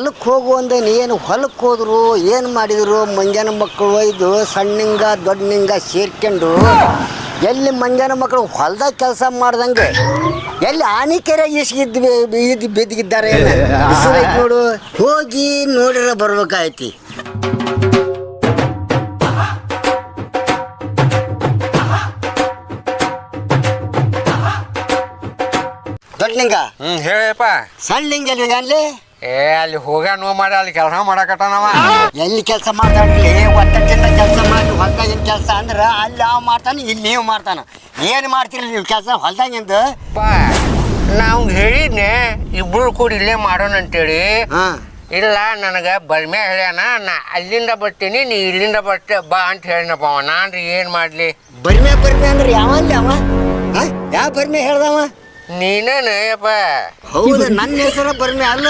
ಹೊಲಕ್ಕೆ ಹೋಗು ಅಂದ್ರೆ ಏನು ಹೊಲಕ್ಕೆ ಹೋದ್ರು ಏನು ಮಾಡಿದ್ರು? ಮಂಜಾನ ಮಕ್ಕಳು ಒಯ್ದು ಸಣ್ಣಿಂಗ ದೊಡ್ಡನಿಂಗ ಸೇರ್ಕೊಂಡು ಎಲ್ಲಿ ಮಂಜಾನ ಮಕ್ಕಳು ಹೊಲ್ದಾಗ ಕೆಲಸ ಮಾಡ್ದಂಗೆ ಎಲ್ಲಿ ಆನಿಕೆರೆ ಇಸ್ಗಿದ್ದು ಇದ್ದು ಬಿದ್ದಿದ್ದಾರೆ ನೋಡು. ಹೋಗಿ ನೋಡಿರ ಬರ್ಬೇಕಾಯ್ತಿ. ದೊಡ್ಡಲಿಂಗ ಹ್ಮ್ ಹೇಳಪ್ಪ. ಸಣ್ಣ ಲಿಂಗ ಅಲ್ಲಿ ಏ ಅಲ್ಲಿ ಹೋಗ ನೋ ಮಾಡಿ ಅಲ್ಲಿ ಕೆಲಸ ಮಾಡಕತ್ತಾನವ. ಎಲ್ಲಿ ಕೆಲಸ ಮಾಡ್ತಾನ್ರಿ ಒತ್ತಟ್ಟಿಂದ ಕೆಲಸ ಮಾಡಿ ಹೊಲ್ದಾಗಿನ ಕೆಲಸ ಅಂದ್ರೆ ಅಲ್ಲಿ ಅವ ಮಾಡ್ತಾನೆ ಇಲ್ಲಿ ನೀವು ಮಾಡ್ತಾನ. ಏನು ಮಾಡ್ತೀರಿ ನೀವು ಕೆಲಸ ಹೊಲ್ದಾಗಿಂದ? ಅಪ್ಪ ನಾವು ಹೇಳಿದ್ನೆ ಇಬ್ರು ಕೂಡಿ ಇಲ್ಲೇ ಮಾಡೋಣ ಅಂತೇಳಿ. ಹಾಂ. ಇಲ್ಲ ನನಗೆ ಬರ್ಮೆ ಹೇಳ್ಯಾನ ನಾ ಅಲ್ಲಿಂದ ಬರ್ತೀನಿ ನೀ ಇಲ್ಲಿಂದ ಬರ್ತೆ ಬಾ ಅಂತ ಹೇಳಿನಪ್ಪ ಅವ. ನಾನು ರೀ ಏನು ಮಾಡಲಿ? ಬರ್ಮೆ ಬರ್ಮೆ ಅಂದ್ರೆ ಯಾವ ಯಾವ ಬರ್ಮೆ ಹೇಳ್ದವ? ಯಪ್ಪ ಹೌದು ನನ್ನ ಹೆಸರು ಬರ್ಮೆ ಅಲ್ಲ.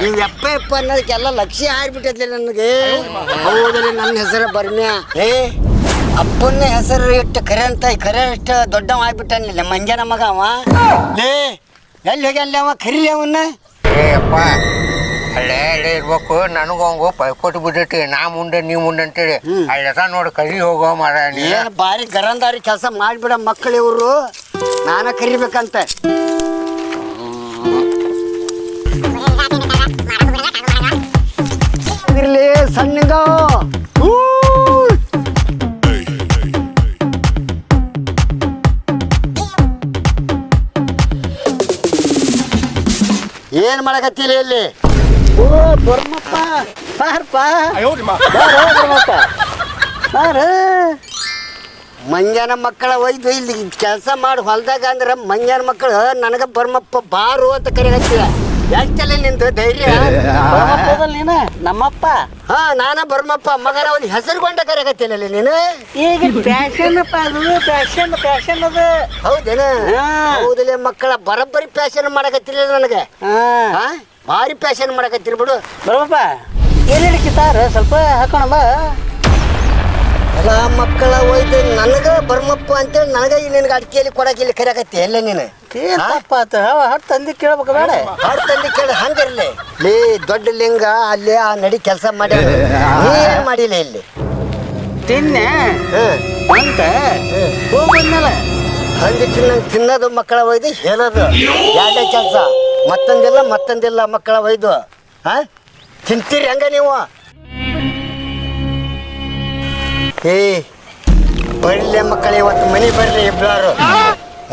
ನೀವು ಎಪ್ಪ ಎಪ್ಪ ಅನ್ನೋದಕ್ಕೆಲ್ಲ ಲಕ್ಷ್ಯ ಆಗ್ಬಿಟ್ಟೈತಿ ನನಗೆ. ಹೌದ್ರಿ ನನ್ನ ಹೆಸರು ಬರ್ಮೆ. ಏ ಅಪ್ಪನ ಹೆಸರು ಇಟ್ಟು ಕರೆ ಅಂತ ಕರೆ ಇಷ್ಟು ದೊಡ್ಡವ ಆಗ್ಬಿಟ್ಟಾನಿಲ್ಲ ಮಂಜನ ಮಗ ಅವ. ಲೇ ಎಲ್ಲಿ ಹೋಗಿ ಅಲ್ಲಿ ಅವ? ಕರೀಲಿ ಅವನ್ನ. ಏ ಅಪ್ಪ ಅಲ್ಲೇ ಅಲ್ಲೇ ಇರ್ಬೇಕು. ನನಗೂ ಹಂಗು ಪೈಪೋಟಿ ಬಿದ್ದೈತಿ. ನಾ ಮುಂದೆ ನೀ ಮುಂದೆ ಅಂತೇಳಿ. ಅಲ್ಲೆಸ ನೋಡಿ ಕರಿ ಹೋಗೋ ಮಾರ ನೀ ಬಾರಿ ಭಾರಿ ಗರಂದಾರಿ ಕೆಲಸ ಮಾಡಿಬಿಡ ಮಕ್ಕಳು ಇವರು. ನಾನ ಕರಿಬೇಕಂತ. ಇರ್ಲಿ ಸಣ್ಣಿಂದ. ಹೂ. ಏನ್ ಮಾಡಕತ್ತಿಲ್ಲ ಇಲ್ಲಿ? ಓ ಬರ್ಮಪ್ಪ. ಬಾರಪ್ಪ ಬಾರೋ ಬರ್ಮಪ್ಪ. ಬಾರ. ಮಂಗ್ಯಾನ ಮಕ್ಕಳ ಒಯ್ದು ಇಲ್ಲಿ ಕೆಲಸ ಮಾಡಿ ಹೊಲ್ದಾಗ ಅಂದ್ರೆ ಮಂಜಾನ ಮಕ್ಕಳು ನನಗೆ ಬರ್ಮಪ್ಪ ಬಾರು ಅಂತ ಕರೆಯತ್ತೀಯ ಯಾಕೆ ನಿಂತು ಧೈರ್ಯ? ನೀನ? ನಮ್ಮಪ್ಪ? ಹಾ ನಾನ ಬರ್ಮಪ್ಪ ಮಗನ ಒಂದು ಹೆಸರುಗೊಂಡ ಕರೆಗತ್ತಿಲ್ಲ ನೀನು? ಈಗ ಫ್ಯಾಷನ್ ಅಪ್ಪ ಅದು ಫ್ಯಾಷನ್ ಫ್ಯಾಷನ್ ಅದು. ಹೌದೇನ. ಹೌದಿಲ್ಲ ಮಕ್ಕಳ ಬರಬ್ಬರಿ ಫ್ಯಾಷನ್ ಮಾಡಕತ್ತಿಲ್ಲ ನನಗೆ? ಹಾ. ಹಾ ಭಾರಿ ಫ್ಯಾಷನ್ ಮಾಡಕತ್ತಿರ್ ಬಿಡು. ಬರಪ್ಪ ಎಲ್ಲಿ ಕಿತ್ತಾರ? ಸ್ವಲ್ಪ ಹಾಕೋಣ ಅಲ್ಲ ಮಕ್ಕಳ ಒಯ್ದು ನನಗ ಬರ್ಮಪ್ಪ ಅಂತೇಳಿ ನನಗ ಈ ನಿನಗೆ ಅಡಿಕೆಯಲ್ಲಿ ಕೊಡಕ್ಕೆ ಇಲ್ಲಿ ಕರೆಯಕತ್ತಿ? ಎಲ್ಲ ನೀನು? ಏನಪ್ಪ ಆತ. ತಂದಿ ಕೇಳ್ಬೇಕು ಬೇಡ. ಹಾಡು ತಂದು ಕೇಳಿ ಹಂಗಿರ್ಲಿ. ಲೇ ದೊಡ್ಡ ಲಿಂಗ ಅಲ್ಲಿ ಆ ನಡಿ ಕೆಲಸ ಮಾಡಿ ನೀ ಏನ್ ಮಾಡಿಲ್ಲ ಇಲ್ಲಿ? ತಿನ್ನೆ. ಅಂತ ಹಂಗೆ ತಿನ್ನ ತಿನ್ನೋದು ಮಕ್ಕಳ ಒಯ್ದು ಹೇಳೋದು. ಎರಡೇ ಕೆಲಸ. ಮತ್ತೊಂದಿಲ್ಲ ಮತ್ತೊಂದಿಲ್ಲ ಮಕ್ಕಳ ಒಯ್ದು. ಹಾ? ತಿಂತೀರಿ ಹಂಗ ನೀವು? ಏ ಬರ್ಲಿ ಮಕ್ಕಳು ಇವತ್ತು ಮನೆ ಬರ್ಲಿ ಇಬ್ಬರು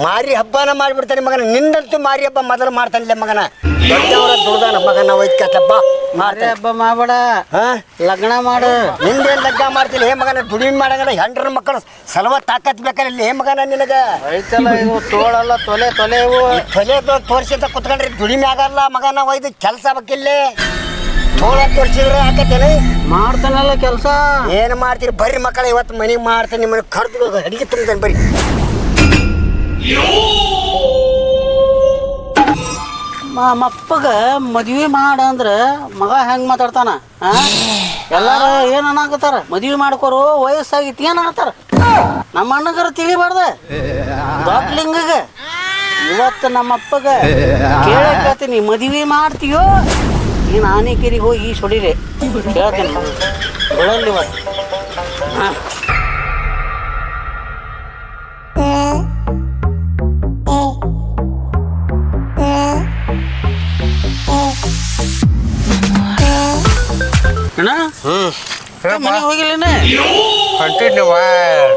ಮಾರಿ ಹಬ್ಬನ ಮಾಡಿಬಿಡ್ತಾನೆ ಮಗನ. ನಿಂದಂತೂ ಮಾರಿ ಹಬ್ಬ ಮೊದಲು ಮಾಡ್ತಾನೆ ಮಗನ. ದೊಡ್ಡವರ ದುಡ್ದಾನ ಮಗನ ಒಯ್ಕತ್ತಪ್ಪ ಕಟ್ಟಪ್ಪ ಮಾರಿ ಹಬ್ಬ ಮಾಡಬೇಡ. ಹಾ? ಲಗ್ನ ಮಾಡು. ನಿಂದೇನ್ ಲಗ್ನ ಮಾಡ್ತಿಲ್ಲ? ಹೇ ಮಗನ ದುಡಿಮೆ ಮಾಡಂಗಲ್ಲ ಹೆಂಡ್ರ ಮಕ್ಕಳು ಸಲವ ತಾಕತ್ ಬೇಕಲ್ಲ ಹೇ ಮಗನ ನಿನಗ? ಐತಲ್ಲ ಇವು ತೋಳಲ್ಲ ತೊಲೆ ತೊಲೆ ಇವು. ತೊಲೆ ತೋರಿಸಿದ ಕುತ್ಕೊಂಡ್ರೆ ದುಡಿಮೆ ಆಗಲ್ಲ ಮಗನ ಒಯ್ದು ಕೆಲಸ ಬೇಕಿಲ್ಲೇ. ತೋಳ ತೋರಿಸಿದ್ರೆ ಆಕತ್ತೇನೆ ಮಾಡ್ತಾನಲ್ಲ ಕೆಲಸ. ಏನು ಮಾಡ್ತೀರಿ? ಬರ್ರಿ ಮಕ್ಕಳ ಇವತ್ತು ಮನೆಗೆ ಮಾಡ್ತೀನಿ ನಿಮ್ಮನ್ನ ಕಡ್ದು ಅಡಿಗೆ ತುಂಬ್ತೇನೆ ಬರ್ರಿ. ಮಪ್ಪಗ ಮದ್ವಿ ಮಾಡ ಅಂದ್ರ ಮಗ ಹೆಂಗ್ ಮಾತಾಡ್ತಾನ ಎಲ್ಲಾರ ಏನ್ ಅನ್ನಾಕತ್ತಾರ? ಮದ್ವಿ ಮಾಡ್ಕೋರು ವಯಸ್ಸಾಗಿತ್ತು ಏನ್ ಅನ್ನತ್ತಾರ ನಮ್ಮ ಅಣ್ಣಗರ ತಿಳಿಬಾರ್ದ? ದೊಡ್ಡ ಇವತ್ತು ನಮ್ಮಪ್ಪಗ ಕೇಳಕತ್ತೀನಿ ಮದ್ವಿ ಮಾಡ್ತೀಯೋ? ನೀನು ಆನೆಕೆರಿಗೆ ಹೋಗಿ ಈ ಸೊಡಿರೆ ಕೇಳ್ತೀನಿ ಬಿಡಲ್ಲಿ ಇವತ್ತು ಹಾ. ಅಣ್ಣ ಮನೆಗೆ ಹೋಗಿಲ್ಲ ಹೊಂಟಿದ್ನಿವ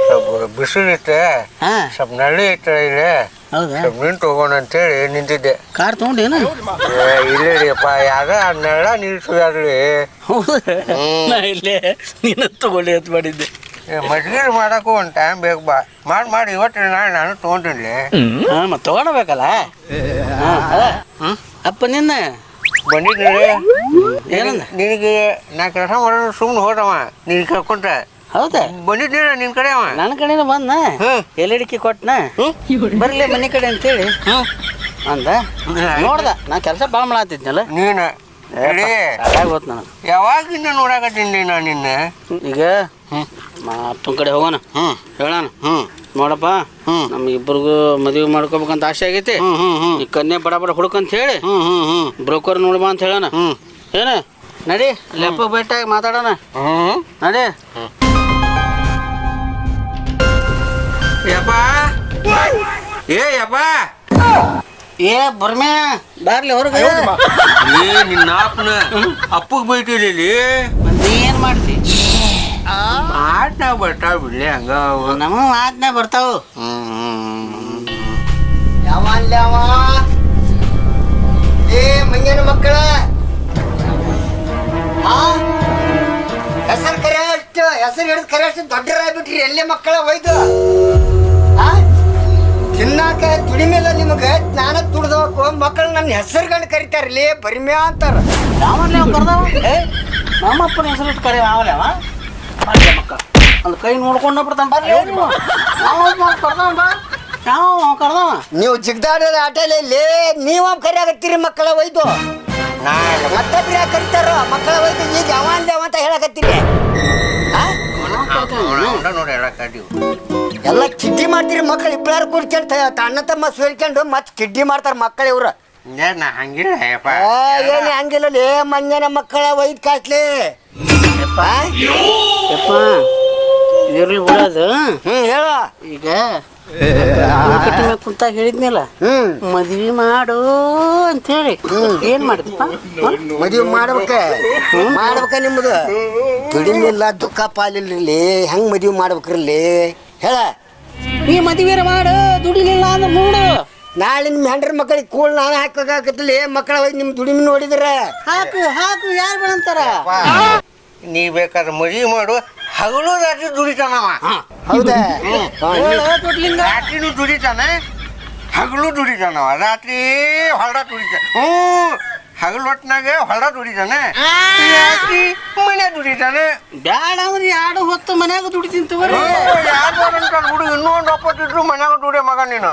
ಸ್ವಲ್ಪ ಬಿಸಿಲು ಇತ್ತು ಹಾ ಸ್ವಲ್ಪ ನಳ್ಳಿ ಇತ್ತು ಇಲ್ಲಿ ಹೌದಾ? ಸ್ವಲ್ಪ ನಿಂತು ಹೋಗೋಣ ಅಂತೇಳಿ ನಿಂತಿದ್ದೆ. ಕಾರ್ ತಗೊಂಡೇನು? ಏ, ಇಲ್ಲೇ ರೀಪ್ಪ ಯಾರ ನೆಳ ನಿಲ್ಸಿದ್ರಿ ಹೌದು. ನಾ ಇಲ್ಲೇ ನೀನು ತಗೊಳ್ಳಿ ಅಂತ ಮಾಡಿದ್ದೆ ಮಜ್ಜಿಗೆ ಮಾಡಕ್ಕೂ ಒಂದು ಟೈಮ್ ಬೇಕು ಬಾ. ಮಾಡಿ ಮಾಡಿ ಇವತ್ತು ನಾಳೆ ನಾನು ತೊಗೊಂಡಿನ್ಲಿ ಹಾ ಮತ್ತೆ ತಗೊಳ್ಬೇಕಲ್ಲ? ಹಾ ಅದ. ಹ್ಮ್. ಅಪ್ಪ ನಿನ್ನ? ಬಂದಿದ್ರಿ. ಏನಂದ? ನಿನಗೆ ನಾ ಕೆಲಸ ಮಾಡೋದು ಸುಮ್ಮನೆ ಹೋದವ. ನೀನು ಕರ್ಕೊಂಡ್ರ ಹೌದಾ? ಬಂದಿದ್ದೀರ ನಿನ್ ಕಡೆ ಅವ? ನನ್ನ ಕಡೆ ಬಂದ ಹ್ಮ್. ಎಲ್ಲಿಡಿಕೆ ಕೊಟ್ನ? ಬರ್ಲಿ ಮನೆ ಕಡೆ ಅಂತೇಳಿ. ಅಂದ. ನೋಡ್ದ ನಾ ಕೆಲಸ ಭಾಳ ಮಾಡತ್ತಿದ್ನಲ್ಲ ನೀನು? ಹೇಳಿ ಸಾಕಾಗೋತ್ ನನಗೆ. ಯಾವಾಗಿಂದ ನೋಡಾಕತ್ತೀನಿ ನಾನು ನಿನ್ನ? ಈಗ ಮಾತನ ಕಡೆ ಹೋಗೋಣ. ಹ್ಞೂ ಹೇಳೋಣ. ಹ್ಞೂ ನೋಡಪ್ಪ ಹ್ಮ್. ನಮ್ ಇಬ್ಬರಿಗೂ ಮದುವೆ ಮಾಡ್ಕೋಬೇಕಂತ ಆಸೆ ಆಗೈತಿ. ಈ ಕನ್ಯೆ ಬಡ ಬಡ ಹುಡುಕಂತ ಹೇಳಿ. ಹ್ಞೂ ಹ್ಞೂ ಬ್ರೋಕರ್ ನೋಡ್ಬಾ ಅಂತ ಹೇಳೋಣ. ಹ್ಞೂ ಏನ? ನಡಿ ಲೆಪ್ಪ ಭೇಟಿಯಾಗಿ ಮಾತಾಡೋಣ. ಹ್ಮ್. ನಡಿ. ಯಪ್ಪ. ಏ ಯಪ್ಪ. ಏ ಬರ್ಮೆ ಬಾರ್ಲಿ ಹೊರಗೆ ಏ ನಿನ್ನ ಅಪ್ಪನ ಅಪ್ಪಗೆ ಬೈತಿಲಿ ನೀ ಏನ್ ಮಾಡ್ತಿ? ಆಟ ಬರ್ತಾವ ಬಿಡ್ಲಿ ಹಂಗ. ನಮ್ಮ ಮಾತನ್ನ ಬರ್ತಾವು. ಯಾವ ಅಲ್ಲ ಅವ? ಏ ಮಂಗ್ಯನ ಮಕ್ಕಳ. ಹೆಸರು ಕರೆ. ಹೆಸರು ಹಿಡಿದು ಕರೆ ಅಷ್ಟು ದೊಡ್ಡರಾಗ್ಬಿಟ್ರಿ ಎಲ್ಲಿ ಮಕ್ಕಳ ಒಯ್ದು. ಆ? ತಿನ್ನಾಕ ಮೇಲೆ ನಿಮಗೆ ಜ್ಞಾನ ತುಡ್ದವಕು ಮಕ್ಕಳು ನನ್ನ ಹೆಸರು ಕಂಡು ಕರಿತಾರ ಅಂತಾರ. ಅಂತಾರೆ ನಾವು ಕರ್ದವ ಏ? ನಮ್ಮಪ್ಪನ ಹೆಸರು ಇಟ್ಟು ಕರೆ ಯಾವಲೆ ಅವ? ಬರ್ಲಿ ಮಕ್ಕ. ಒಂದು ಕೈ ನೋಡ್ಕೊಂಡು ಕರ್ದವ ಬಾ ಯಾವ ಕರ್ದವ ನೀವು ಜಿಗ್ದಾಡೋದು ಆಟಲೇ ಇಲ್ಲಿ ನೀವು ಕರೆ ಆಗತ್ತೀರಿ ಮಕ್ಕಳ ಒಯ್ದು. ಮತ್ತೆ ಯಾಕೆ ಕರಿತಾರ ಮಕ್ಕಳ ಒಯ್ದು ಈಗ ಯಾವ ಅಂತ ಹೇಳಕತ್ತೀರಿ? ಅವನ ನೋಡಿ ಹೇಳಕ್ಕಾದೀವಿ ಎಲ್ಲ ಕಿಡ್ಡಿ ಮಾಡ್ತೀರಿ ಮಕ್ಕಳು ಇಬ್ಬರು ಕುಡ್ಕೊಂಡು ಅಣ್ಣ ತಮ್ಮ ಸೇರ್ಕೊಂಡು ಮತ್ತೆ ಕಿಡ್ಡಿ ಮಾಡ್ತಾರೆ ಮಕ್ಕಳು ಇವ್ರು. ಏ, ನಾ ಹಂಗಿಲ್ಲ ಯಪ್ಪ ಏನು ಹಂಗಿಲ್ಲ ಲೇ ಮಂಜನ ಮಕ್ಕಳ ಒಯ್ದು ಕಾಸ್ಲಿ ಯಪ್ಪ ಇರ್ಲಿ ಬಿಡೋದು. ಹ್ಮ್ ಹೇಳ. ಈಗ ಕುಂತಾಗ ಹೇಳಿದ್ನಲ್ಲ ಮದ್ವಿ ಮಾಡು ಅಂತೇಳಿ. ಏನ್ ಮಾಡಿದ್ಪ ಮದ್ವಿ ಮಾಡ್ಬೇಕ? ಮಾಡ್ಬೇಕ ನಿಮ್ದು? ದುಡಿಮಿಲ್ಲ ದುಃಖ ಪಾಲಿರ್ಲಿ ಹೆಂಗ್ ಮದ್ವಿ ಮಾಡ್ಬೇಕ್ರಲ್ಲಿ? ಹೇಳ. ನೀ ಮದ್ವಿರ ಮಾಡು ದುಡಿಲಿಲ್ಲ ಅಂದ್ರೆ ನೋಡು ನಾಳೆ ನಿಮ್ಮ ಹೆಂಡ್ರ ಮಕ್ಕಳಿಗೆ ಕೂಳ್ ನಾನು ಹಾಕೋಕಾಕತ್ತಲಿ ಮಕ್ಕಳ ಒಯ್ದು ನಿಮ್ಮ ದುಡಿಮೆ ನೋಡಿದ್ರೆ. ಹಾಕು ಹಾಕು ಯಾರು ಬೇಡಂತಾರ? ನೀ ಬೇಕಾದ್ರೆ ಮದ್ವಿ ಮಾಡು ಹಗಲು ರಾತ್ರಿ ದುಡಿತಾನವ ಹೌದಾ? ರಾತ್ರಿನೂ ದುಡಿತಾನೆ ಹಗಲು ದುಡಿತಾನವ ರಾತ್ರಿ ಹೊರಡ ದುಡಿತಾನೆ ಹ್ಞೂ. ಹಗಲು ಹೊಟ್ನಾಗ ಹೊರಡ ದುಡಿತಾನೆ. ರಾತ್ರಿ ಮನೆ ದುಡಿತಾನೆ. ಬ್ಯಾಡ ಅಂದ್ರೆ ಎರಡು ಹೊತ್ತು ಮನ್ಯಾಗ ದುಡಿತೀನಿ ತಗೋರಿ. ಯಾರು ಅಂತ ಹುಡುಗ ಇನ್ನೊಂದು ಒಂದು ಒಪ್ಪತ್ತಿದ್ರು ಮನ್ಯಾಗ ದುಡಿಯ ಮಗ ನೀನು.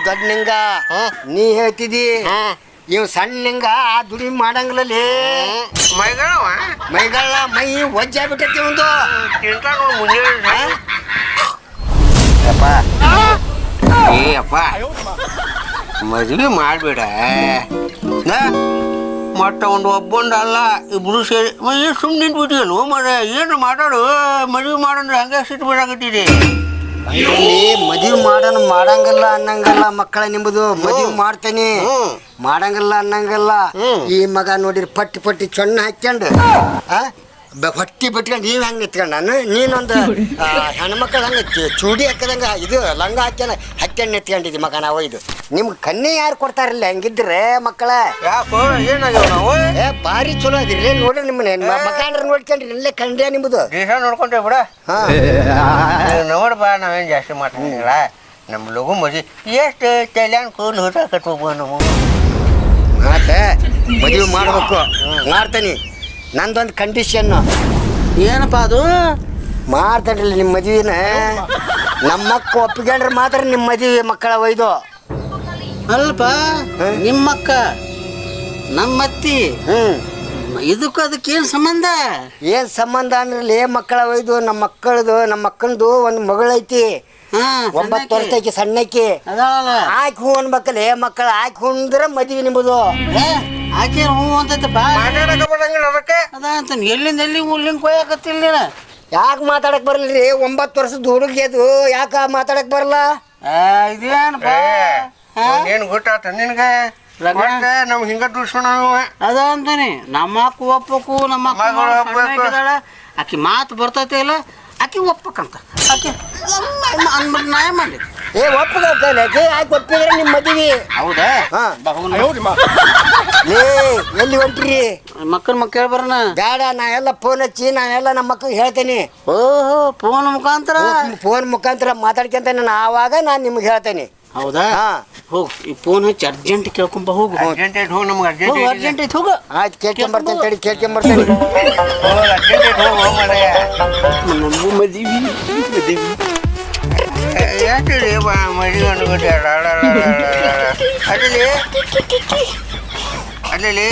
ದೊಡ್ಡ ನಿಂಗ ನೀ ಹೇಳ್ತಿದಿ ಇವ್ ಸಣ್ಣ ದುಡಿ ಆ ದುಡಿಮೆ ಮಾಡಂಗಿಲ್ಲಲ್ಲಿ ಮೈಗಳವ? ಮೈಗಳ ಮೈ ಒಜ್ಜಾಗ್ಬಿಟ್ಟೈತಿ ಒಂದು ತಿಂತ ನೋಡು ಮುಂಜಾನೆ? ಯಪ್ಪ. ಏ ಅಪ್ಪ ಮದುವೆ ಮಾಡಬೇಡ. ಮಟ್ಟ ಒಂದು ಒಬ್ಬೊಂದು ಅಲ್ಲ ಇಬ್ರು ಸೇರಿ. ಸುಮ್ಮನೆ ನಿಂತ್ಬಿಟ್ಟಿಯಲ್ಲ ಮರ. ಏನು ಮಾತಾಡು ಮದುವೆ ಮಾಡಂದ್ರೆ ಹಂಗೆ ಸಿಟ್ಟು ಬಿಡಾಕತ್ತಿದೆ ಇಲ್ಲಿ ಮದುವೆ ಮಾಡನ್ ಮಾಡಂಗಿಲ್ಲ ಅನ್ನಂಗಲ್ಲ ಮಕ್ಕಳ ನಿಂಬುದು. ಮದುವೆ ಮಾಡ್ತೇನೆ. ಮಾಡಂಗಲ್ಲ ಅನ್ನಂಗಿಲ್ಲ. ಈ ಮಗ ನೋಡಿರಿ ಪಟ್ಟಿ ಪಟ್ಟಿ ಚೊಣ್ಣ ಹಾಕ್ಯಂಡು. ಆ? ಹೊಟ್ಟಿ ಬಿಟ್ಕೊಂಡು ನೀವು ಹೆಂಗೆ ನಿಂತ್ಕೊಂಡು ನಾನು? ನೀನೊಂದು ಹೆಣ್ಮಕ್ಳು ಹಂಗೆ ಚು- ಚೂಡಿ ಹಾಕದಂಗ ಇದು ಲಂಗ ಹಾಕ್ಯನ ಹಾಕ್ಯಂಡ್ ನಿತ್ಕೊಂಡಿದ್ದಿ ಮಗ ನಾವು ಇದು. ನಿಮ್ಗೆ ಕನ್ನೆ ಯಾರು ಕೊಡ್ತಾರಲ್ಲ ಹೆಂಗಿದ್ರೆ ಮಕ್ಕಳ? ಯಾಕೋ ಏನಾಗ್ಯಾವ ನಾವು? ಏ ಭಾರಿ ಚಲೋ ಅದಿರಿ ನೋಡ್ರಿ ನಿಮ್ಮನ್ನ ಮಕಾಂಡ್ರ ನೋಡ್ಕೊಂಡ್ರಿ ಇಲ್ಲೇ ಕಂಡ್ಯ ನಿಮ್ಮದು ದೇಶ ನೋಡ್ಕೊಂತೇವೆ ಬಿಡ. ಹಾ. ನೋಡ್ಬಾ ನಾವೇನು ಜಾಸ್ತಿ ಮಾಡ್ತೀನಿ ನಮ್ಮ ಲಗು ಮದುವೆ ಎಷ್ಟು ಕೂನ್ ಕೂಲ್ ಕಟ್ಬೋಬ ನಾವು? ಮತ್ತೆ ಮದುವೆ ಮಾಡ್ಬೇಕು. ಮಾಡ್ತಾನೆ. ನಂದೊಂದು ಕಂಡೀಷನ್ ಏನಪ್ಪ ಅದು? ಮಾಡ್ತಾರಲ್ಲ ನಿಮ್ಮ ಮದುವೆನ? ನಮ್ಮಕ್ಕ ಒಪ್ಪಿಕೊಂಡ್ರೆ ಮಾತ್ರ ನಿಮ್ಮ ಮದುವೆ ಮಕ್ಕಳ ಒಯ್ದು. ಅಲ್ಪ ನಿಮ್ಮಕ್ಕ ನಮ್ಮತ್ತಿ ಇದಕ್ಕ ಅದಕ್ಕೆ ಏನು ಸಂಬಂಧ? ಏನು ಸಂಬಂಧ ಅಂದ್ರೆ ಮಕ್ಕಳ ಒಯ್ದು ನಮ್ಮ ಮಕ್ಕಳದು ನಮ್ಮ ಮಕ್ಕಳದು ಒಂದು ಮಗಳೈತಿ. ಒಂಬತ್ತು ವರ್ಷಕ್ಕೆ ಸಣ್ಣಕ್ಕೆ. ಅದಾಳಲ್ಲ ಆಯ್ಕೆ ಹೂ ಅನ್ಬೇಕಲ್ಲ ಮಕ್ಕಳ ಆಯ್ಕೆ ಹೂಂದ್ರೆ ಮದುವೆ ನಿಮ್ಮದು. ಆಕೆ ಹ್ಞೂ ಅಂತೈತೆ ಮಾತಾಡಕ ಬರಂಗಿಲ್ಲ ಅದಕ್ಕೆ? ಅದ ಅಂತ ಎಲ್ಲಿಂದ ಎಲ್ಲಿ ಹುಲ್ಲಿನ ಕೊಯ್ಯಾಕತ್ತಿಲ್ಲ ನೀನು? ಯಾಕೆ ಮಾತಾಡಕ್ ಬರಲ್ರಿ ಒಂಬತ್ತು ವರ್ಷದ ಹುಡುಗಿ ಅದು. ಯಾಕೆ ಮಾತಾಡಕ್ ಬರಲ್ಲ ಇದೇನಪ್ಪ? ಹಾ? ಏನು ಗೊತ್ತಾತ ನಿನಗೆ? ಮತ್ತೆ ನಮ್ಗೆ ಹಿಂಗ ದುಡ್ಸ್ಕೊಣ ಅದ ಅಂತಾನೆ. ನಮ್ಮ ಅಕ್ಕ ಒಪ್ಪಕು ನಮ್ಮ ಅಕ್ಕ. ಆಕಿ ಮಾತು ಬರ್ತೈತಿ ಇಲ್ಲ? ಆಕಿ ಒಪ್ಪಕಂತ ಆಕೆ ಅನ್ಬಿಟ್ಟು ನಾ ಏನ್ ಮಾಡ್ಲಿ. ಏ ಒಪ್ಪಕ್ಕೆ ಆಯ್ಕೆ ಒಪ್ಪಿದ್ರೆ ನಿಮ್ಮ ಮದುವೆ. ಹೌದಾ? ಹಾ. ಲೇ ಎಲ್ಲಿ ಹೊಂಟ್ರಿ? ಮಕ್ಕಳ ಮಕ್ಕಳು ಬರೋಣ? ಬೇಡ ನಾ ಎಲ್ಲ ಫೋನ್ ಹಚ್ಚಿ ನಾನೆಲ್ಲ ನಮ್ಮ ಮಕ್ಕಳಿಗೆ ಹೇಳ್ತೇನೆ. ಓಹೋ ಫೋನ್ ಮುಖಾಂತರ? ಫೋನ್ ಮುಖಾಂತರ ಮಾತಾಡ್ಕೊಂತ ನಾನು ಆವಾಗ ನಾನು ನಿಮ್ಗೆ ಹೇಳ್ತೇನೆ. ಹೌದಾ? ಹಾ. ಹೋಗಿ ಈ ಫೋನ್ ಹಚ್ಚಿ ಅರ್ಜೆಂಟ್ ಕೇಳ್ಕೊಂಬ ಹೋಗು. ಅರ್ಜೆಂಟ್ ಐತೆ ಹೋಗಿ ನಮ್ಗೆ ಅರ್ಜೆಂಟ್ ಹೋಗು ಅರ್ಜೆಂಟ್ ಐತಿ ಹೋಗು. ಆಯ್ತು ಕೇಳ್ಕೊಂಬರ್ತೇನೆ ತಡಿ ಕೇಳ್ಕೊಂಬರ್ತೇನೆ ಹೋಗಿ ಅರ್ಜೆಂಟ್ ಐತೆ ಹೋಗಿ ಹೋಗಿ ಮದುವೆ ಯಾಕೆ ಅದಲ್ಲಿ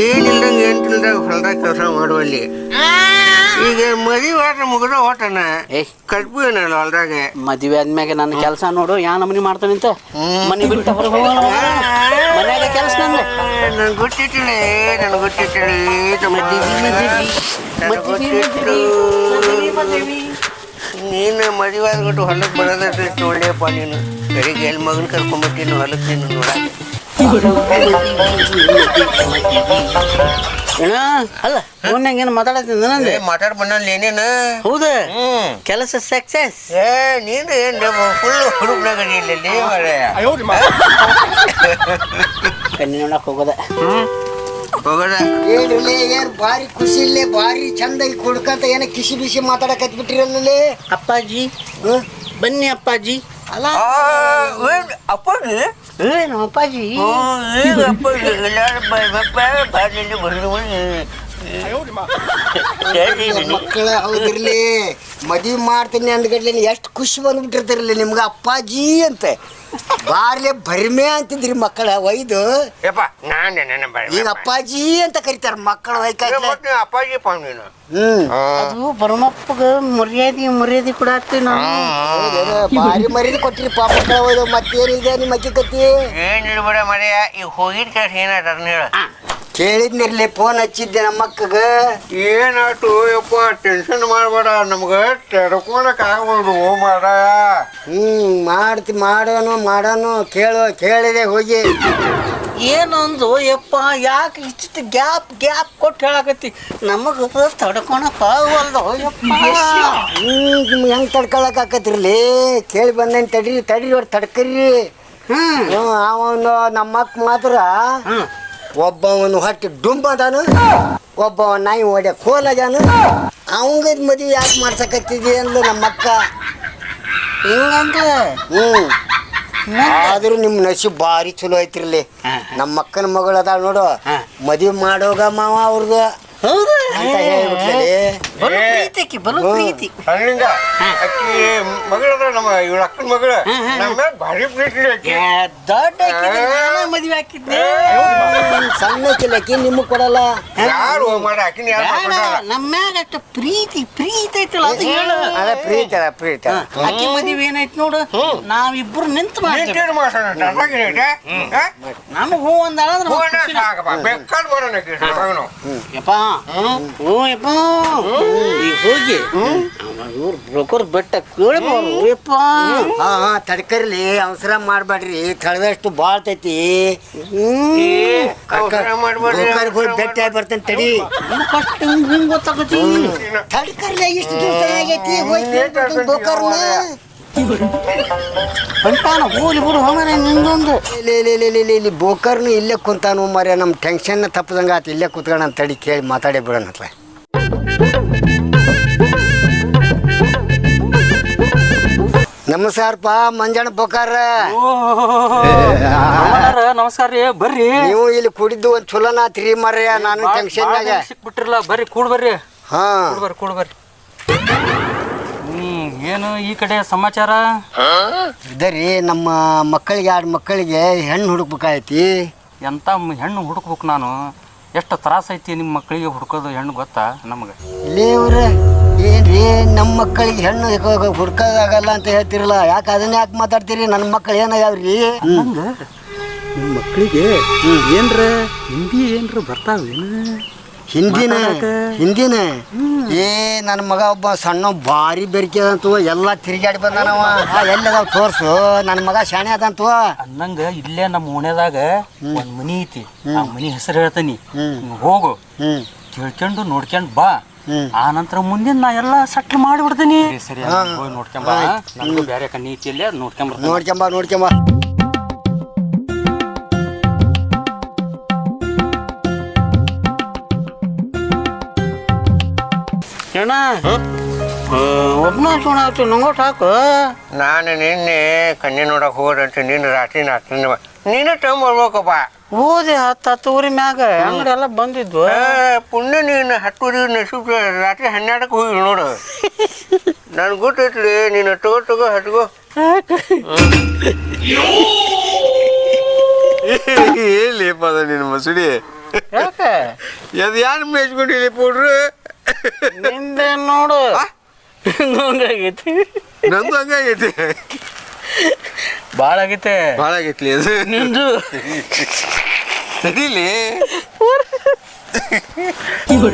ಏನಿಲ್ದಂಗೆ ಏನು ತಿಳ್ದಾಗ ಹೊಲದಾಗ ಕೆಲಸ ಮಾಡುವಲ್ಲಿ? ಈಗ ಮದುವೆ ಮುಗಿದ ಓಟನ ಏ. ಕಟ್ಬು ಏನಲ್ಲ ಹೊಲ್ದಾಗ ಮದುವೆ ಆದ್ಮ್ಯಾಗ ನನ್ನ ಕೆಲಸ ನೋಡು ಯಾ ನಮನಿ ಮಾಡ್ತಾನೆ ಅಂತ. ಮನೆ ಬಿಟ್ಟು ಹೊರಗೆ ಹೋಗಲ್ಲ ಮನ್ಯಾಗ ಕೆಲಸ ನಂದು. ನನ್ ಗೊತ್ತಿಟ್ಟಿಳೆ ನನ್ ಗೊತ್ತಿಟ್ಟಿಳೆ ನನಗ್ ಗೊತ್ತಿತ್ತು. ನೀನು ಮದುವೆ ಆದ್ಬಿಟ್ಟು ಹೊಲಕ್ಕೆ ಬರೋದಷ್ಟು ಒಳ್ಳೆಯಪ್ಪ ನೀನು. ಬೆಳಿಗ್ಗೆ ಎಲ್ಲಿ ಮಗನ ನೀನು ಹೊಲಕ್ಕೆ ನೀನು ನೋಡ. ಏನ ಅಲ್ಲ ಫೋನ್ಯಾಗ ಏನು ಮಾತಾಡತ್ತೀನಿ ನಂದೆ ಮಾತಾಡ್ ಬಂದಲ್ಲಿ ಏನೇನು ಹೌದ ಹ್ಮ್ ಕೆಲಸ ಸಕ್ಸಸ್ ಏ ನೀನು ಏನು ಫುಲ್ ಹುಡುಗನಾಗ ಇಲ್ಲಿ ಮರೆ ಕಣ್ಣಿ ನೋಡಕ್ ಹೋಗೋದ ಹೋಗೋದ ಏನ್ರಲ್ಲಿ ಏನ್ ಭಾರಿ ಖುಷಿ ಇಲ್ಲೇ ಭಾರಿ ಚಂದಾಗಿ ಕುಡ್ಕಂತ ಏನ ಕಿಸಿ ಬಿಸಿ ಮಾತಾಡಕತ್ ಬಿಟ್ಟಿರಲ್ಲೇ ಅಪ್ಪಾಜಿ ಬನ್ನಿ ಅಪ್ಪಾಜಿ ಅಲ್ಲ ಆ, ಏನ್ ಅಪ್ಪಗೆ ಏ ನಮ್ಮ ಅಪ್ಪಾಜಿ ಈಗ ಅಪ್ಪಗೆ ಎಲ್ಲಾರು ಮಕ್ಕಳ ಬಾಗಿಲಲ್ಲಿ ಬರೋದು ಮಕ್ಕಳ ಹೌದಿರ್ಲಿ. ಮದ್ವಿ ಮಾಡ್ತೀನಿ ಅಂದ್ಗಡ್ಲೆ ಎಷ್ಟು ಖುಷಿ ಬಂದ್ಬಿಟ್ಟಿರ್ತಿರ್ಲಿ ನಿಮ್ಗೆ ಅಪ್ಪಾಜಿ ಅಂತ. ಬಾರ್ಲೆ ಬರ್ಮೆ ಅಂತಿದ್ರಿ ಮಕ್ಕಳ ಒಯ್ದು. ಯಪ್ಪ ನಾನು ನನ್ನ ಈಗ ಅಪ್ಪಾಜಿ ಅಂತ ಕರಿತಾರ ಮಕ್ಕಳ ಅಪ್ಪಾಜಿ ನೀನು. ಹ್ಮ್. ಅದು ಪರಮಪ್ಪಗ ಮರ್ಯಾದೆ ಮರ್ಯಾದೆ ಕೂಡ? ಭಾರಿ ಮರ್ಯಾದೆ ಕೊಟ್ಟಿರಿ ಪಾಪ ಮಕ್ಕಳ ಒಯ್ದು ಮತ್ತೇನಿದೆ ನಿಮ್ಮ ಅಕ್ಕಿ ಕತ್ತಿ? ಏನ್ ಹೇಳ್ಬೇಡ ಮರೆಯ ಈಗ ಹೋಗಿದ್ ಕೆಲಸ ಏನಾದ್ರು ಅದನ್ನ ಹೇಳ. ಕೇಳಿದ್ನಿರ್ಲಿ ಫೋನ್ ಹಚ್ಚಿದ್ದೆ ನಮ್ಮ ಅಕ್ಕಗ. ಏನಾಯ್ತು? ಯಪ್ಪ ಟೆನ್ಷನ್ ಮಾಡಬೇಡ. ನಮ್ಗೆ ತಡ್ಕೊಳಕ್ ಆಗ್ಬೋದು ಮಾಡ. ಹ್ಮ್ ಮಾಡ್ತಿ ಮಾಡೋನು ಮಾಡೋನು. ಕೇಳು ಕೇಳಿದೆ ಹೋಗಿ. ಏನೊಂದು? ಯಪ್ಪ ಯಾಕೆ ಇಷ್ಟು ಗ್ಯಾಪ್ ಗ್ಯಾಪ್ ಕೊಟ್ಟು ಹೇಳಕತ್ತಿ? ನಮಗೆ ತಡ್ಕೊಳಕ್ ಆಗವಲ್ದು ಯಪ್ಪ. ಹ್ಮ್ ನಿಮ್ಗೆ ಹೆಂಗ್ ತಡ್ಕೊಳಕ್ ಆಕತಿರ್ಲಿ? ಕೇಳಿ ಬಂದೇನ್ ತಡ್ರಿ ತಡ್ರಿ ಅವ್ರು ತಡ್ಕರಿ. ಹ್ಮ್. ಅವನು ನಮ್ಮ ಅಕ್ಕ ಮಾತ್ರ ಹ್ಮ್. ಒಬ್ಬವನು ಹೊಟ್ಟೆ ಡುಂಬ ಅದಾನು ಒಬ್ಬವ ನಾಯಿ ಒಡೆ ಕೋಲ್ ಅದಾನು ಅವಂಗ ಮದ್ವಿ ಯಾಕೆ ಮಾಡ್ಸಕತ್ತಿದಿ ಅಂದ್ರೆ ನಮ್ಮ ಅಕ್ಕ ಹಿಂಗಂದ್ರೆ ಹ್ಞೂ ಆದ್ರೂ ನಿಮ್ಮ ನಸಿ ಭಾರಿ ಚಲೋ ಐತ್ರಿಲ್ಲಿ. ನಮ್ಮ ಅಕ್ಕನ ಮಗಳು ಅದಾಳ ನೋಡು. ಮದುವೆ ಮದ್ವಿ ಮಾಡೋಗ ಮಾವ ಅವ್ರದ್ದು ಹೌದಾ. ಅಂತ ಹೇಳ್ಬಿಟ್ಲಿ ಬಲು ಪ್ರೀತಿ ಆಕಿ ಬಲು ಪ್ರೀತಿ. ಹಂಗ ಅಕ್ಕಿ ನಮ್ಮ ಅಕ್ಕನ ಮಗಳು. ನಮ್ಮ ಮ್ಯಾಲ್ ಭಾರಿ ಪ್ರೀತಿ ಆಕಿ ಏ, ದೊಡ್ಡ ಆಕಿಗೆ ನಾನೇ ಮದ್ವೆ ಹಾಕಿದ್ದೆ. ಸಣ್ಣ ಕಿಲಕಿ ನಿಮಗೆ ಕೊಡಲ್ಲ. ಯಾರು ಮಾಡ ಆಕಿನ ಯಾರು ಮಾಡ್ಕೊಂಡಾರ? ಅಷ್ಟು ಪ್ರೀತಿ ಪ್ರೀತಿ ಐತಲ್ಲ ಅದು ಹೇಳು. ಅದ ಪ್ರೀತಿ ಅದ ಪ್ರೀತಿ. ಅದ. ಅಕ್ಕಿ ಮದುವೆ ಏನೈತ್ ನೋಡು ನಾವಿಬ್ರು ನಿಂತು ಮಾಡ್ತೇವೆ. ನಮಗ್ ಹೂ ಅಂದಾಳ ಅಂದ್ರೆ. ಸಾಕಪ್ಪ ಬೇಕಾದ್ ಮಾಡೋಣ ಆಕಿ ಸಾಕಾಗ್ನು. ಯಪ್ಪ. ಹ್ಞೂ ಯಪ್ಪ. ಈಗ ಹೋಗಿ ಇವ್ರು ಬ್ರೋಕರ್ ಬೆಟ್ಟ ಕೇಳ್ಬೋದು ಯಪ್ಪ. ಹಾ ಹಾ ತಡ್ಕರ್ಲಿ ಅವಸರ ಮಾಡ್ಬೇಡ್ರಿ. ತಳದಷ್ಟು ಬಾಳ್ತೈತಿ ತೈತಿ. ಮಾಡ್ಬೇಡ್ರಿ, ಗೋಕರ್ಗ್ ಹೋಗಿ ಬೆಟ್ಟ ಆಗಿ ಬರ್ತೇನೆ ತಡಿ. ಹಿಂಗ್ ಗೊತ್ತಾಗತಿ ತಡ್ಕರ್ಲಿ ಇಷ್ಟು ದಿವಸ ಆಗೈತಿ ಹೋಗಿ ನೀನೇ ಹೋಲಿ ಬಿಡು ಹೋಮನೆ ನಿಂದೊಂದು. ಇಲ್ಲಿ ಇಲ್ಲಿ ಇಲ್ಲಿ ಇಲ್ಲಿ ಇಲ್ಲಿ ಬೋಕರ್ನು ಇಲ್ಲೇ ಕುಂತಾನು ಮರ್ಯ ನಮ್ಮ ಟೆನ್ಷನ್ ತಪ್ಪದಂಗ ಆತ ಇಲ್ಲೇ ಕುತ್ಕೊಳ್ಳೋಣ ತಡಿ ಕೇಳಿ ಮಾತಾಡೇ ಬಿಡೋಣ ಅತ್ಲ. ನಮಸ್ಕಾರಪ್ಪ ಮಂಜಾಣ ಬೋಕಾರ. ನಮಸ್ಕಾರ ರೀ ಬರ್ರಿ. ನೀವು ಇಲ್ಲಿ ಕುಡಿದ್ದು ಒಂದ್ ಚಲೋನಾತ್ರಿ ಮರ್ಯ ನಾನು ಟೆನ್ಷನ್ನಾಗ ಸಿಕ್ಬಿಟ್ಟಿರಲ್ಲ ಬರ್ರಿ ಕೂಡ್ ಬರ್ರಿ. ಹಾ. ಕೂಡ್ ಬರ್ರಿ ಕೂಡ್ ಬರ್ರಿ. ಏನು ಈ ಕಡೆ ಸಮಾಚಾರ? ಇದರಿ ನಮ್ಮ ಮಕ್ಕಳಿಗೆ ಎರಡು ಮಕ್ಕಳಿಗೆ ಹೆಣ್ಣು ಹುಡುಕ್ಬೇಕಾಯ್ತಿ. ಎಂತ ಮ್- ಹೆಣ್ಣು ಹುಡುಕ್ಬೇಕು ನಾನು? ಎಷ್ಟು ತ್ರಾಸ ಐತಿ ನಿಮ್ಮ ಮಕ್ಕಳಿಗೆ ಹುಡ್ಕೋದು ಹೆಣ್ಣು ಗೊತ್ತಾ ನಮಗೆ? ಇವ್ರ ಏನ್ರಿ ನಮ್ಮ ಮಕ್ಕಳಿಗೆ ಹೆಣ್ಣು ಹುಡ್ಕೋದಾಗಲ್ಲ ಅಂತ ಹೇಳ್ತಿರಲ್ಲ ಯಾಕೆ ಅದನ್ನ ಯಾಕೆ ಮಾತಾಡ್ತೀರಿ? ನನ್ನ ಮಕ್ಕಳು ಏನಾಗ್ಯಾವ್ರಿ? ನಿಮ್ಮ ಮಕ್ಕಳಿಗೆ ಏನ್ರ ಹಿಂದಿ ಏನ್ರ ಬರ್ತಾವೇನು? ಹಿಂದಿನ ಹಿಂದಿನ. ಏ ನನ್ನ ಮಗ ಒಬ್ಬ ಸಣ್ಣ ಭಾರಿ ಬೆರಿಕೆ ಅದಂತು ಎಲ್ಲ ತಿರುಗಾಡಿ ಬಂದಾನವ ಎಲ್ಲದಾವ ತೋರ್ಸು. ನನ್ನ ಮಗ ಶಾಣೆ ಅದಂತು ಅನ್ನಂಗ ಇಲ್ಲೇ ನಮ್ಮ ಓಣ್ಯದಾಗ ಒಂದ್ ಮನಿ ಐತಿ. ಆ ಮನಿ ಹೆಸರು ಹೇಳ್ತಾನಿ. ಹೋಗು. ಕೇಳ್ಕೊಂಡು ತಿಳ್ಕೊಂಡು ನೋಡ್ಕೊಂಡ್ ಬಾ. ಆ ನಂತರ ಮುಂದಿನ ನಾ ಎಲ್ಲ ಸಟ್ಲ್ ಮಾಡಿಬಿಡ್ತೀನಿ. ಸರಿ ನೋಡ್ಕೊಂಬಾ ನೋಡ್ಕೊಂಬ ನನಗೂ ಬೇರೆ ಕಣ್ಣಿ ಐತಿ ಇಲ್ಲೇ ನೋಡ್ಕೊಂಬರ್ತೀನಿ ನೋಡ್ಕೊಂಬ ನೋಡ್ಕೊಂಬ ಅಣ್ಣ ಒಬ್ಬನ ಚೂಣ ಆಯ್ತು ನಂಗೋಟ್ ಹಾಕು ನಾನು ನಿನ್ನೆ ಕಣ್ಣಿ ನೋಡಕ್ ಹೋದಂತೆ ನೀನು ರಾತ್ರಿ ರಾತ್ರಿ ನೀನು ತಗೊಂಬರ್ಬೇಕಪ್ಪ ಓದಿ ಹತ್ತು ಹತ್ತುವರೆ ಮ್ಯಾಗ ಅಂಗಡಿ ಎಲ್ಲ ಬಂದಿದ್ವು ಏ, ಪುಣ್ಯ ನೀನು ಹತ್ತುವರೆ ನಸೀಬ್ ರಾತ್ರಿ ಹನ್ನೆರಡಕ್ಕೆ ಹೋಗಿ ನೋಡು ನನ್ಗೆ ಗೊತ್ತೈತ್ಲಿ ನೀನು ತಗೋ ತಗೋ ಹಟ್ಗೋ ಎಲ್ಲಿಪ್ಪ ಅದ ನಿನ್ನ ಮಸೂಡಿ ಯಾಕೆ ಅದು ಯಾರು ಮೇಯ್ಸ್ಕೊಂಡಿಲ್ಲ ಪೌಡ್ರು ನಿಂದೆ ನೋಡು. ಹಂಗಾಗೈತಿ ನಂದು ಹಂಗಾಗೈತಿ ಭಾಳ ಆಗೈತೆ. ಭಾಳ ಆಗೈತ್ಲಿ ಅದು. ನಿಂದು. ಇದು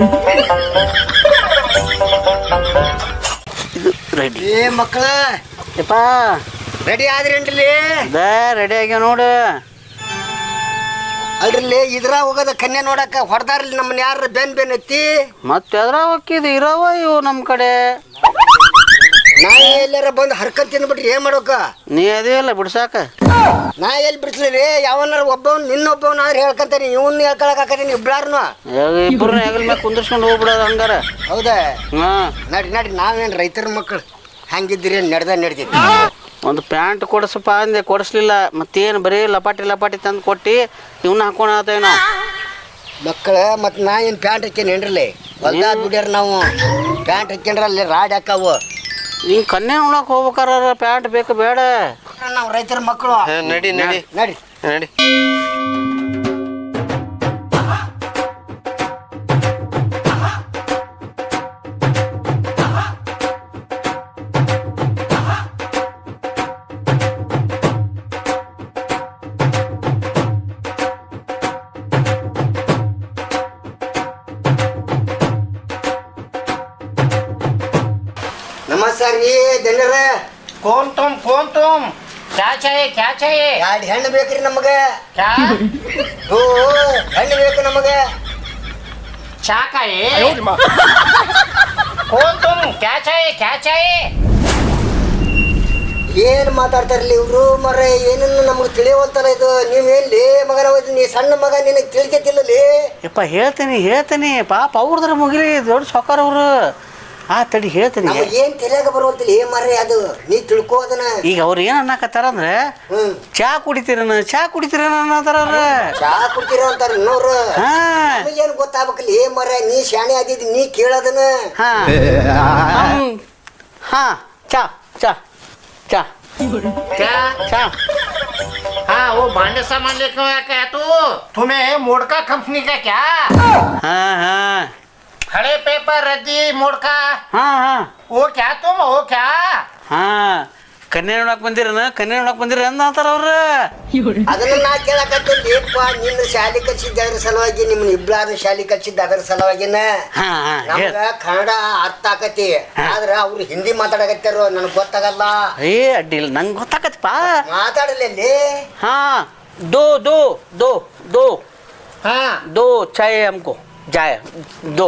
ರೆಡಿ ಏ ಮಕ್ಕಳ. ಯಪ್ಪ. ರೆಡಿ ಆದ್ರೇನ್ರಿ ರೆಡಿ ಆಗ್ಯಾವ ನೋಡು. ಅಲ್ರಿ ಇದ್ರ ಹೋಗೋದ ಕನ್ಯಾ ನೋಡಕ ಹೊಡೆದಾರ್ಲಿ ನಮ್ಮನ್ನ ಯಾರು ಬೆನ್ ಬೆನ್ ಎತ್ತಿ ಮತ್ತೆ ಎದ್ರ ಹೋಗಿದ್ ಇರವ ಇವು ನಮ್ಮ ಕಡೆ. ನಾ ಎಲ್ಲಾರ ಬಂದು ಹರ್ಕೊಂಡ್ ತಿಂದ್ಬಿಟ್ರಿ ಏನ್ ಮಾಡೋಕ ನೀ ಅದೇ ಇಲ್ಲ ಬಿಡ್ಸಾಕ. ನಾ ಎಲ್ಲಿ ಬಿಡಿಸ್ಲಿ ರೀ? ಯಾವನಾರ ಒಬ್ಬವ್ ನಿನ್ನೊಬ್ಬವ್ನ ಆದ್ರೆ ಹೇಳ್ಕಂತಾನೆ ಇವನ್ನ ಹೇಳ್ಕೊಳಕ್ ಹಾಕತೀನಿ ಇಬ್ಳಾರ್ನು ಇಬ್ಬರನ್ನ ಹೆಗಲ್ ಮ್ಯಾಗ ಕುಂದ್ರಸ್ಕೊಂಡು ಹೋಗ್ಬಿಡೋದು ಹಂಗಾರ. ಹೌದಾ? ಹಾ. ನಡಿ ನಡಿ ನಾವೇನ್ ರೈತರ ಮಕ್ಕಳು ಹಂಗಿದ್ರಿ ನಡ್ದ ನಡ್ದಿತ್ತು ಒಂದು ಪ್ಯಾಂಟ್ ಕೊಡಿಸಪ್ಪ ಅಂದೆ ಕೊಡಿಸ್ಲಿಲ್ಲ. ಮತ್ತೇನು ಬರೀ ಲಪಾಟಿ ಲಪಾಟಿ ತಂದು ಕೊಟ್ಟು ಇವನ್ನ ಹಾಕೊಂಡು ಆತೇವ್ ನಾವು ಮಕ್ಕಳ ಮತ್ತು ನಾ ಏನು ಪ್ಯಾಂಟ್ ಹಾಕ್ಯೇನಿ ಏನ್ರಲ್ಲಿ ಹೊಲ್ದಾಗ ದುಡಿಯಾರ ನಾವು. ಪ್ಯಾಂಟ್ ಹಾಕ್ಯಂಡ್ರ ಅಲ್ಲಿ ರಾಡ್ ಹಾಕಾವು. ಹಿಂಗೆ ಕನ್ನೆ ಉಣಕ್ ಹೋಗ್ಬೇಕಾರ ಪ್ಯಾಂಟ್ ಬೇಕು ಬೇಡ. ನಾವು ರೈತರ ಮಕ್ಕಳು. ನಡಿ ನಡಿ. ನಡಿ. ನಡಿ. ಎರಡು ಹೆಣ್ಣು ಬೇಕ್ರಿ ನಮಗೆ. ಓ ಹೆಣ್ಣು ಬೇಕು ನಮಗೆ. ಚಾಕಾಯಿ? ಕ್ಯಾಚಾಯಿ ಕ್ಯಾಚಾಯಿ. ಏನು ಮಾತಾಡ್ತಾರಲ್ಲ ಇವರು? ಮರ ಏನನ್ನು ನಮ್ಗೆ ತಿಳಿಯೋಲ್ತಲ್ಲ ಇದು. ನೀವು ಎಲ್ಲಿ ಮಗನ ಹೋಯ್ತು ನೀ ಸಣ್ಣ ಮಗ ನಿನಗೆ ತಿಳಿಕೆತಿಲ್ಲಲ್ಲಿ ಯಪ್ಪ ಹೇಳ್ತೀನಿ ಹೇಳ್ತೀನಿ. ಪಾಪ ಅವ್ರದ್ರ ಮುಗಿಲಿ ದೊಡ್ಡ ಸೊಕ್ಕರ್ ಅವರು. ಆ ತಡಿ ಹೇಳ್ತೀನಿ ನಮಗೆ ಏನು ತಿಳಿಯಾಗ ಬರುವಂತಿಲ್ಲ ಏ ಮರ್ರಿ ಅದು ನೀ ತಿಳ್ಕೋ ಅದನ್ನ ಈಗ ಅವ್ರು ಏನು ಅನ್ನಕತ್ತಾರ ಅಂದ್ರೆ ಹ್ಮ್ ಚಾ ಕುಡಿತೀರನ ಚಾ ಕುಡಿತೀರನ ಅನ್ನತಾರ ಅವ್ರ ಚಾ ಕುಡ್ತೀರ ಅಂತಾರ ಇನ್ನೋರು ಹಾ ನಮಗೇನು ಗೊತ್ತಾಗ್ಬೇಕಲ್ಲ ಏ ಮರ ನೀ ಶಾಣೆ ಆದಿದ್ದು ನೀ ಕೇಳೋದನ್ನ ಹಾ ಹಮ್. ಹಾ ಚಾ ಚಾ ಚಾ क्या ಚಾ हाँ वो भांडे सामान लेके आया क्या तू तुम्हें मोड़का कंपनी का क्या ಹಾ ಹಾ खड़े पेपर रद्दी मोड़का ಹಾ ಹಾ वो क्या तुम वो क्या ಹಾ ಕನ್ಯಾ ನೋಡಕ್ ಬಂದಿರನ ಕನ್ಯಾ ನೋಡಕ್ ಬಂದಿರ ಅಂತಾರ ಅವ್ರ ಅದನ್ನ ನಾ ಕೇಳಕತ್ತೀನಿ ಏಪ್ಪ ನಿನ್ನ ಶಾಲೆ ಕಲ್ಸಿದ್ದ ಅದ್ರ ಸಲುವಾಗಿ ನಿಮ್ಮನ್ನ ಇಬ್ಲಾರು ಶಾಲೆ ಕಲ್ಸಿದ್ದ ಅದ್ರ ಸಲುವಾಗಿನ ಹಾ ಹಾ ಹೇಳ್. ನಮ್ಗ ಕನ್ನಡ ಅರ್ಥ ಆಕತಿ ಆದ್ರ ಅವ್ರು ಹಿಂದಿ ಮಾತಾಡಕತ್ತಾರೋ ನನಗೆ ಗೊತ್ತಾಗಲ್ಲ ಏ ಅಡ್ಡಿಲ್ಲ ನಂಗೆ ಗೊತ್ತಾಕತ್ತಪ್ಪ ಮಾತಾಡಲಿ ಹಾ ದೋ ದೋ ದೋ ದೋ हाँ दो चाय हमको जाए दो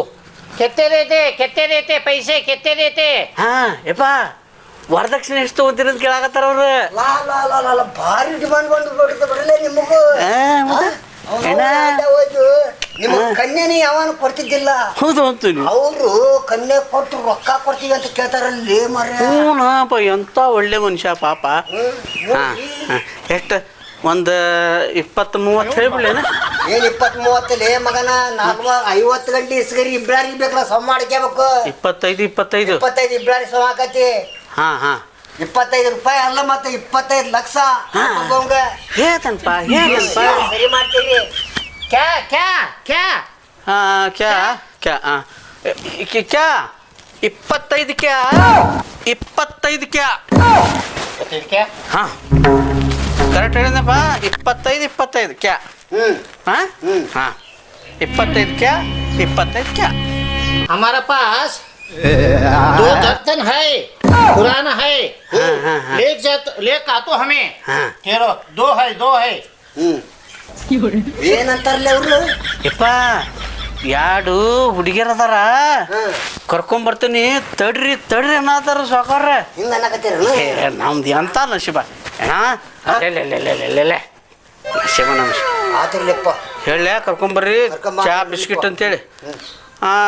ಕೆತ್ತೇದೈತೆ ಕೆತ್ತೇದೈತೆ ಪೈಸೆ ಕೆತ್ತೇದೈತೆ ಹಾ ಯಪ್ಪ ವರದಕ್ಷಿಣೆ ಎಷ್ಟು ತಗೊಂತೀರಂತ ಕೇಳಾಕತ್ತಾರ ಅವ್ರು. ಲಾ ಲಾ ಲಾ ಲಾ ಭಾರಿ ಡಿಮಾಂಡ್ ಬಂದು ಬಿಡುತ್ತೆ ನಿಮ್ಮ ಯಾವನು ಕೊಡ್ತಿದ್ದಿಲ್ಲ? ಹೌದು ಅವರು ಕನ್ಯೆ ಕೊಟ್ಟು ರೊಕ್ಕ ಕೊಡ್ತೀವಿ ಅಂತ ಕೇಳ್ತಾರಲ್ಲಿ ಮರ ಹ್ಞೂನಪ್ಪ ಎಂಥ ಒಳ್ಳೆ ಮನುಷ್ಯ ಪಾಪ. ಎಷ್ಟು ಒಂದು ಇಪ್ಪತ್ತು ಮೂವತ್ತು ಹೇಳ್ಬಿಡ್ಲೇನ? ಏನ್ ಇಪ್ಪತ್ ಮೂವತ್ತಲ್ಲಿ? ಮಗನ ನಾಲ್ಕು ಐವತ್ತು ಗಂಟೆ ಇಸ್ಗರಿ ಇಬ್ರಾರಿ ಬೇಕಲ್ಲ ಸಮ ಮಾಡ್ಕೋಬೇಕು ಇಪ್ಪತ್ತೈದು ಇಪ್ಪತ್ತೈದು. ಇಪ್ಪತ್ತೈದು ಇಬ್ರಾರಿ ಸಮ ಆಕತಿ. ಹಾ ಹಾ. ಇಪ್ಪತ್ತೈದು ರೂಪಾಯಿ ಅಲ್ಲ ಮತ್ತೆ ಇಪ್ಪತ್ತೈದು ಲಕ್ಷ ಮಗಂಗ ಹೇಳ್ತನಪ್ಪ ಸರಿ ಮಾಡ್ತೀವಿ ಕ್ಯಾ ಕ್ಯಾ ಕ್ಯಾ. ಹಾ ಕ್ಯಾ ಕ್ಯಾ. ಹಾ. ಕ್ಯಾ. ಇಪ್ಪತ್ತೈದು ಕ್ಯಾ. ಇಪ್ಪತ್ತೈದು ಕ್ಯಾ? ಹಾ. ಕರೆಕ್ಟ್ ಹೇಳಿದಪ್ಪ ಇಪ್ಪತ್ತೈದು ಇಪ್ಪತ್ತೈದು ಕ್ಯಾ ಹ್ಮ್ ಹಾ ಹ್ಮ್. ಹಾ ಇಪ್ಪತ್ತೈದು ಕ್ಯಾ ಇಪ್ಪತ್ತೈದು ಕ್ಯಾ हमारे पास दो दर्जन है पुराना है हाँ, हाँ, हाँ। ले जा ले का तो हमें हाँ। तेरो दो है दो है ಹ್ಮ್ ಏನಂತಾರಲ್ಲ ಅವ್ರು ಯಪ್ಪ ಯಾಡು ಹುಡುಗಿಯರದಾರ ಕರ್ಕೊಂಬರ್ತೀನಿ ತಡ್ರಿ ತಡ್ರಿ ಅನ್ನತಾರ ಸಾಕಾರ ನಮ್ದು ಎಂತ ನಶಿಬ? ಅಣ್ಣ ಅಲ್ಲೆಲ್ಲೆಲ್ಲೆಲ್ಲೆಲ್ಲೆ ನಶೀಬ ನಮ್ಮ ಆತಿರ್ಲಿಪ್ಪ. ಹೇಳ ಕರ್ಕೊಂಬರ್ರಿ ಚಾ ಬಿಸ್ಕಿಟ್ ಅಂತೇಳಿ.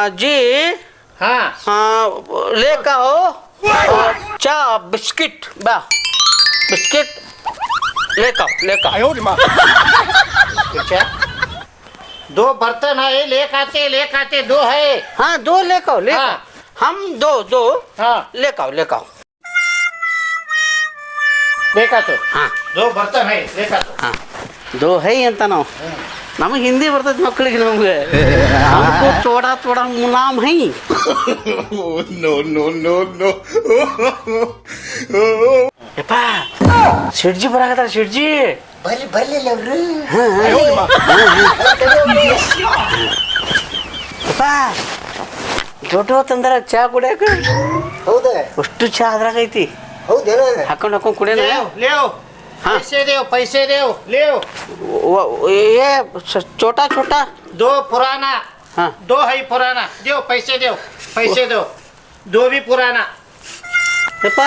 ಜಿ. ಹಾಂ. ಲೇಕಾವು ಚಾ ಬಿಸ್ಕಿಟ್ ಬಾ. ಬಿಸ್ಕಿಟ್. ಲೇಖ ಲೇಕಾವ್ ಚಾ? दो बर्तन है लेक आते लेक आते दो है हाँ दो लेकर आओ लेकर हाँ। आओ। हम दो दो हाँ लेकर आओ लेकर आओ देखा तो हाँ दो बर्तन है देखा तो हाँ दो है ಅಂತ ನಾವು ನಮಗೆ ಹಿಂದಿ ಬರ್ತೈತಿ ಮಕ್ಕಳಿಗೆ ನಮ್ಗೆ हमको ಚೋಡ ಚೋಡ ನಾಮ್ ಹೈ ಯಪ್ಪ ಶಿಡ್ಜಿ ಬರಾಕತ್ತಾರ ಶಿಡ್ಜಿ ಬರ್ಲಿ ಬರ್ಲಿಲ್ಲ ಅವ್ರು ಯಪ್ಪ ದೊಡ್ಡ ತಂದ್ರ ಚಾ ಕುಡಿಯಾಕ ಹೌದ ಅಷ್ಟು ಚಾ ಅದ್ರಾಗ ಐತಿ ಹೌದೇನ ಹಾಕೊಂಡ್ ಹಾಕೊಂಡ್ ಕುಡಿಯೋಣ लेव लेव हाँ। पैसे देव पैसे देव लेव ये छोटा छोटा दो पुराना हाँ दो है पुराना देव पैसे देव पैसे दो दो भी पुराना ಯಪ್ಪ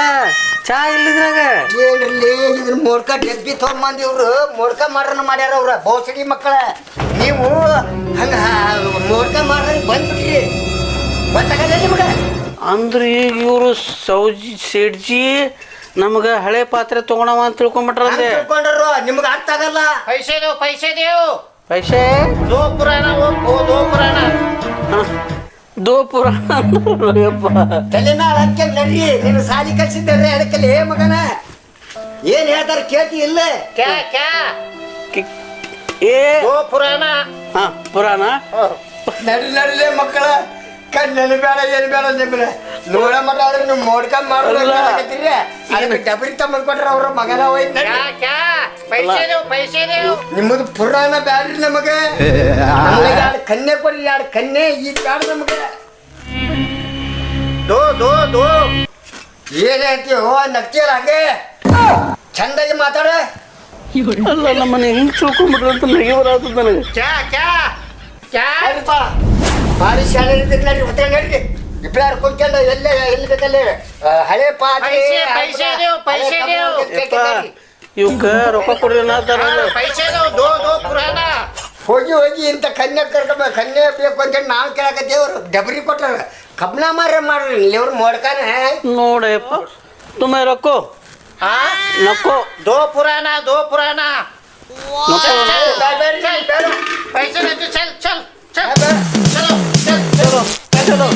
ಚಾ ಇಲ್ಲಿದ್ರಾಗ ಏನ್ರಲ್ಲಿ ಇದ್ರ ಮೋಡ್ಕ ಡಬ್ಬಿ ತೊಗೊಂಬಂದ್ ಇವ್ರು ಮೋಡ್ಕ ಮಾಡ್ರನ್ನ ಮಾಡ್ಯಾರ ಅವ್ರ ಬೌಸಡಿ ಮಕ್ಕಳ. ನೀವು ಹಂಗ ಮೋಡ್ಕ ಮಾಡ್ರಂಗ್ ಬಂದ್ಬಿಟ್ರಿ. ಗೊತ್ತಾಗಲ್ಲ ನಿಮ್ಗೆ ಅಂದ್ರೆ ಈಗ ಇವರು ಸೌಜಿ ಸಿಡ್ಜಿ ನಮ್ಗೆ ಹಳೆ ಪಾತ್ರೆ ತಗೊಳವ ಅಂತ ತಿಳ್ಕೊಂಬಿಟ್ರಂದೆ ತಿಳ್ಕೊಂಡ್ರು ನಿಮ್ಗೆ ಅರ್ಥ ಆಗಲ್ಲ. ಪೈಸೆ ದೇವು ಪೈಸೆ ದೇವು ಪೈಸೆ? ದೋಪುರಾಣ ದೋಪುರಾಣ. ದೋಪುರ ತಲೆನಾಳ್ ಹಾಕ್ಯಲ್ ನಡಿ ನೀನು ಸಾಲಿ ಕಲ್ಸಿದ್ದಾರೆ ಅದಕ್ಕಲ್ಲಿ ಏ ಮಗನ? ಏನು ಹೇಳ್ತಾರ ಕೇಳ್ತಿ ಇಲ್ಲ? ಕ್ಯಾ ಕ್ಯಾ? ಏ ಪುರಾಣ ಹಾ. ಪುರಾಣ? ನಡಿ ನಡಿಲೇ ಮಕ್ಕಳ. ಕಣ್ಣಲ್ಲಿ ಬೇಡ ಏನು ಬೇಡ ನಿಮ್ಮನೆ ನೋಡ ಮಟ್ಟ ಆದ್ರೆ ನೀವು ಮೋಡ್ಕಂಡ್ ಮಾಡೋದ್ರಿ ಅದಕ್ಕೆ ಡಬರಿ ತಮ್ಮಕೊಟ್ರೆ ಅವ್ರ ಮಗನ ಹೋಯ್ತು ನಿಮ್ಮದು ಪುರಾಣ ಬ್ಯಾಡ್ರಿ ನಮಗೆ. ಎರಡು ಕನ್ನೆ ಕೊಡಿ ಎರಡು ಕನ್ನೆ ಈ ಬ್ಯಾಡ ನಮಗೆ. ದೋ ದೋ ದೋ. ಏನೇ ಅಂತೀವಿ ಹೋ ನಗ್ತೀರ ಹಂಗೆ? ಚಂದಾಗಿ ಮಾತಾಡ. ಅಲ್ಲ ನಮ್ಮನ್ನ ಹೆಂಗ್ ತಿಳ್ಕೊಂಡ್ಬಿಟ್ರಂತ ನನಗೆ. ಕ್ಯಾ ನನಗೆ ಕ್ಯಾ? ಚಾ ಭಾರಿ ಶಾಲೆ ಇದ್ದಕ್ಲಾರಿ ಹೋಟೆಲ್ ನಡೀರಿ ಇಬ್ಬರು ಕುಂತಲ್ಲ ಎಲ್ಲೇ ಎಲ್ಲಿ ಹಳೆ ಪಾತ್ರೆ ಪೈಸೆ ಪೈಸೆ ದೇವ್ ಪೈಸೆ ರೊಕ್ಕ ಕೊಡ್ಲಿಲ್ಲ ಪೈಸೆ ದೇವ್ ದೋ ದೋ ಪುರಾಣ. ಹೋಗಿ ಹೋಗಿ ಇಂಥ ಕನ್ಯೆ ಕರ್ಕೊಂಬ ಕನ್ಯೆ ಬೇಕು ಅಂತ ನಾವು ಕೇಳಕತ್ತೇವ್ರು ಡಬರಿ ಕೊಟ್ಟಾರ. ಕಬ್ನ ಮಾರ್ರಿ ಮಾಡ್ರಿ ಇವ್ರು ಮೋಡ್ಕಾನ ನೋಡಪ್ಪ ತುಂಬ ರೊಕ್ಕ. ಹಾ? ನಕ್ಕು ದೋ ಪುರಾಣ ದೋ ಪುರಾಣ. ಪೈಸೆ ಚಲ್ ಚಲ್. চলো চলো চলো